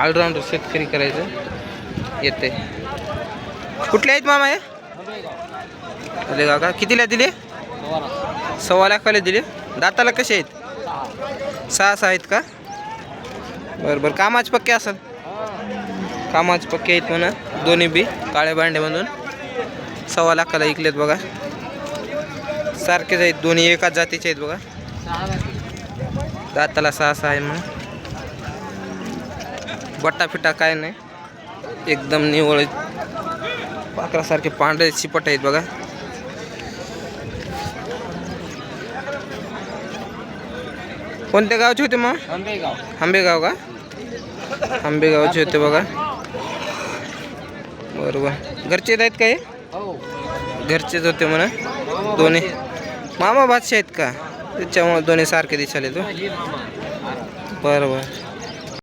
All-rounder शेतकरी करायचं. येते. कुठले आहेत मामा हे? अरे काका कितीला दिले? सव्वा लाखाला दिले. दाताला कसे आहेत? सहा सहा आहेत का? बरं बरं. कामाचे पक्के असेल. कामाचे पक्के आहेत म्हणा. दोन्ही बी काळ्या भांड्यामधून. सव्वा लाखाला ऐकलेत बघा. सारखेच आहेत दोन्ही. एकाच जातीचे आहेत बघा. दाताला सहा सहा आहे म्हणून. बट्टा फिटा काय नाही. एकदम निवळ पाकरासारखे पांढरे चिपट आहेत बघा. कोणत्या गावचे होते मग? आंबेगाव. का? आंबेगावचे होते बघा. बरोबर. घरचेच आहेत का हे? हो. घरचेच होते म्हणा. दोन्ही. मामा बादशाह आहेत का? त्याच्यामुळे दोन्ही सारखे दिसाले तो बरं बरं